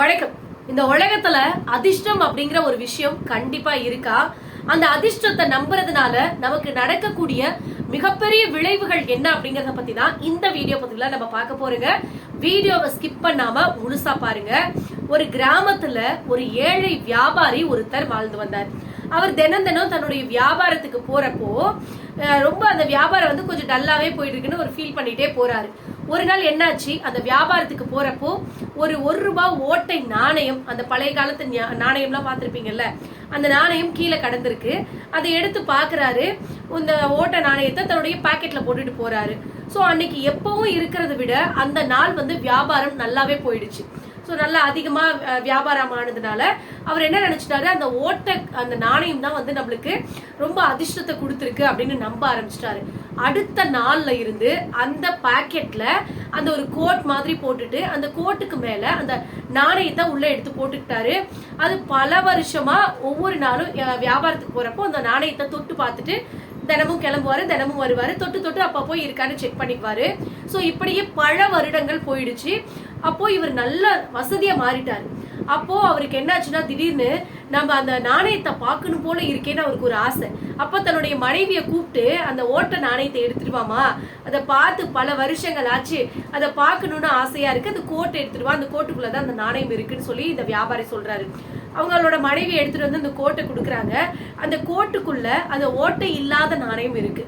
வணக்கம். இந்த உலகத்துல அதிர்ஷ்டம் அப்படிங்கிற ஒரு விஷயம் கண்டிப்பா இருக்கா? அந்த அதிர்ஷ்டத்தை நம்புறதுனால நமக்கு நடக்கக்கூடிய மிகப்பெரிய விளைவுகள் என்ன அப்படிங்கறத பத்தி தான் இந்த வீடியோ பதிவுல நம்ம பார்க்க போறோங்க. வீடியோவை ஸ்கிப் பண்ணாம முழுசா பாருங்க. ஒரு கிராமத்துல ஒரு ஏழை வியாபாரி ஒருத்தர் வாழ்ந்து வந்தார். அவர் தினம் தினம் தன்னுடைய வியாபாரத்துக்கு போறப்போ ரொம்ப அந்த வியாபாரம் வந்து கொஞ்சம் டல்லாவே போயிட்டு இருக்குன்னு ஒரு ஃபீல் பண்ணிட்டே போறாரு. ஒரு நாள் என்னாச்சு? அந்த வியாபாரத்துக்கு போறப்போ ஒரு ஒரு ரூபாய் ஓட்டை நாணயம் அந்த பழைய காலத்து நாணயம்லாம் பார்த்துருப்பீங்கல்ல அந்த நாணயம் கீழே கடந்திருக்கு. அதை எடுத்து பார்க்குறாரு. இந்த ஓட்ட நாணயத்தை தன்னுடைய பாக்கெட்ல போட்டுட்டு போறாரு. ஸோ அன்னைக்கு எப்பவும் இருக்கிறத விட அந்த நாள் வந்து வியாபாரம் நல்லாவே போயிடுச்சு. ஸோ நல்லா அதிகமாக வியாபாரம் ஆனதுனால அவர் என்ன நினச்சிட்டாரு? அந்த ஓட்ட அந்த நாணயம் தான் வந்து நம்மளுக்கு ரொம்ப அதிர்ஷ்டத்தை கொடுத்துருக்கு அப்படின்னு நம்ப ஆரம்பிச்சிட்டாரு. அடுத்த நாள்ல இருந்து அந்த பாக்கெட்ல அந்த ஒரு கோட் மாதிரி போட்டுட்டு அந்த கோட்டுக்கு மேல அந்த நாணயத்தை உள்ள எடுத்து போட்டுக்கிட்டாரு. அது பல வருஷமா ஒவ்வொரு நாளும் வியாபாரத்துக்கு போறப்போ அந்த நாணயத்தை தொட்டு பார்த்துட்டு தினமும் கிளம்புவாரு தினமும் வருவாரு. தொட்டு தொட்டு அப்ப போய் இருக்கான்னு செக் பண்ணிக்குவாரு. சோ இப்படியே பல வருடங்கள் போயிடுச்சு. அப்போ இவர் நல்ல வசதியா மாறிட்டாரு. அப்போ அவருக்கு என்னாச்சுன்னா திடீர்னு நம்ம அந்த நாணயத்தை பார்க்கணும் போல இருக்கேன்னு அவருக்கு ஒரு ஆசை. அப்ப தன்னுடைய மனைவியை கூப்பிட்டு அந்த ஓட்ட நாணயத்தை எடுத்துருவாமா அதை பார்த்து பல வருஷங்கள் ஆச்சு. அதை பார்க்கணும்னு ஆசையா இருக்கு. அந்த கோட்டை எடுத்துருவா அந்த கோட்டுக்குள்ளதான் அந்த நாணயம் இருக்குன்னு சொல்லி இந்த வியாபாரி சொல்றாரு. அவங்களோட மனைவி எடுத்துட்டு வந்து அந்த கோட்டை கொடுக்குறாங்க. அந்த கோட்டுக்குள்ள அந்த ஓட்டை இல்லாத நாணயம் இருக்கு.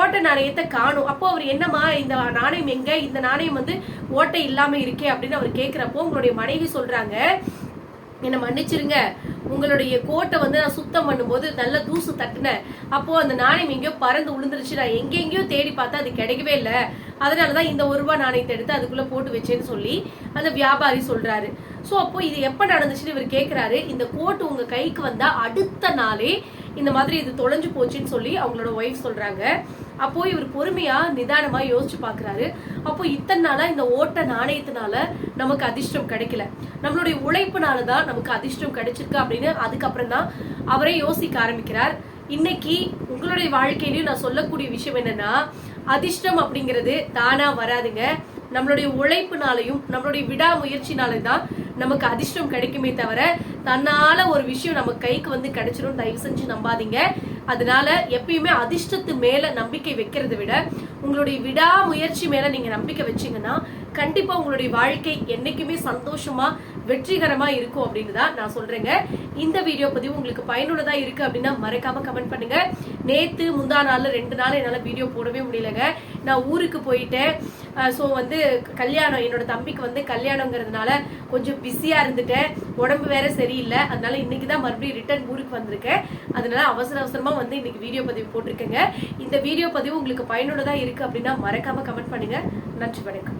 ஓட்டை நாணயத்தை காணும். அப்போ அவர் என்னம்மா இந்த நாணயம் எங்க? இந்த நாணயம் வந்து ஓட்டை இல்லாம இருக்கே அப்படின்னு அவர் கேக்குறப்போ உங்களுடைய மனைவி சொல்றாங்க என்ன மன்னிச்சிருங்க. உங்களுடைய கோட்டை வந்து நான் சுத்தம் பண்ணும்போது நல்ல தூசு தட்டினேன் அப்போ அந்த நாணயம் எங்கேயோ பறந்து விழுந்துருச்சு நான் எங்கெங்கேயோ தேடி பார்த்தா அது கிடைக்கவே இல்லை. அதனாலதான் இந்த ஒரு ரூபாய் நாணயத்தை எடுத்து அதுக்குள்ள போட்டு வச்சேன்னு சொல்லி அந்த வியாபாரி சொல்றாரு. ஸோ அப்போ இது எப்ப நடந்துச்சுன்னு இவர் கேட்குறாரு இந்த கோட்டு உங்க கைக்கு வந்தா அடுத்த நாளே இந்த மாதிரி இது தொலைஞ்சு போச்சுன்னு சொல்லி அவங்களோட ஒய்ஃப் சொல்றாங்க. அப்போ இவர் பொறுமையா நிதானமா யோசிச்சு பாக்குறாரு. அப்போ இத்தனை நாளா இந்த ஓட்ட நாணயத்தினால நமக்கு அதிர்ஷ்டம் கிடைக்கல. நம்மளுடைய உழைப்புனால தான் நமக்கு அதிர்ஷ்டம் கிடைச்சிருக்கு அப்படின்னு அதுக்கப்புறம் தான் அவரே யோசிக்க ஆரம்பிக்கிறார். இன்னைக்கு உங்களுடைய வாழ்க்கையிலையும் நான் சொல்லக்கூடிய விஷயம் என்னன்னா அதிர்ஷ்டம் அப்படிங்கிறது தானா வராதுங்க. நம்மளுடைய உழைப்புனாலையும் நம்மளுடைய விடாமுயற்சினாலே தான் நமக்கு அதிர்ஷ்டம் கிடைக்குமே தவிர தன்னால ஒரு விஷயம் நம்ம கைக்கு வந்து கிடைச்சிடும் தயவு செஞ்சு நம்பாதீங்க. அதனால எப்பயுமே அதிர்ஷ்டத்து மேல நம்பிக்கை வைக்கிறத விட உங்களுடைய விடாமுயற்சி மேல நீங்க நம்பிக்கை வச்சீங்கன்னா கண்டிப்பா உங்களுடைய வாழ்க்கை என்னைக்குமே சந்தோஷமா வெற்றிகரமா இருக்கும் அப்படின்னு தான் நான் சொல்றேங்க. இந்த வீடியோ பதிவு உங்களுக்கு பயனுள்ளதா இருக்கு அப்படின்னா மறக்காம கமெண்ட் பண்ணுங்க. நேத்து முந்தா நாள்ல ரெண்டு நாள் என்னால வீடியோ போடவே முடியலங்க. நான் ஊருக்கு போயிட்டேன். ஸோ வந்து கல்யாணம் என்னோட தம்பிக்கு வந்து கல்யாணங்கிறதுனால கொஞ்சம் பிஸியாக இருந்துட்டேன். உடம்பு வேற சரியில்லை. அதனால இன்னைக்கு தான் மறுபடியும் ரிட்டர்ன் ஊருக்கு வந்திருக்கேன். அதனால அவசர அவசரமாக வந்து இன்னைக்கு வீடியோ பதிவு போட்டிருக்கேங்க. இந்த வீடியோ பதிவு உங்களுக்கு பயனுள்ளதாக இருக்குது அப்படின்னா மறக்காமல் கமெண்ட் பண்ணுங்கள் நன்றி வணக்கம்.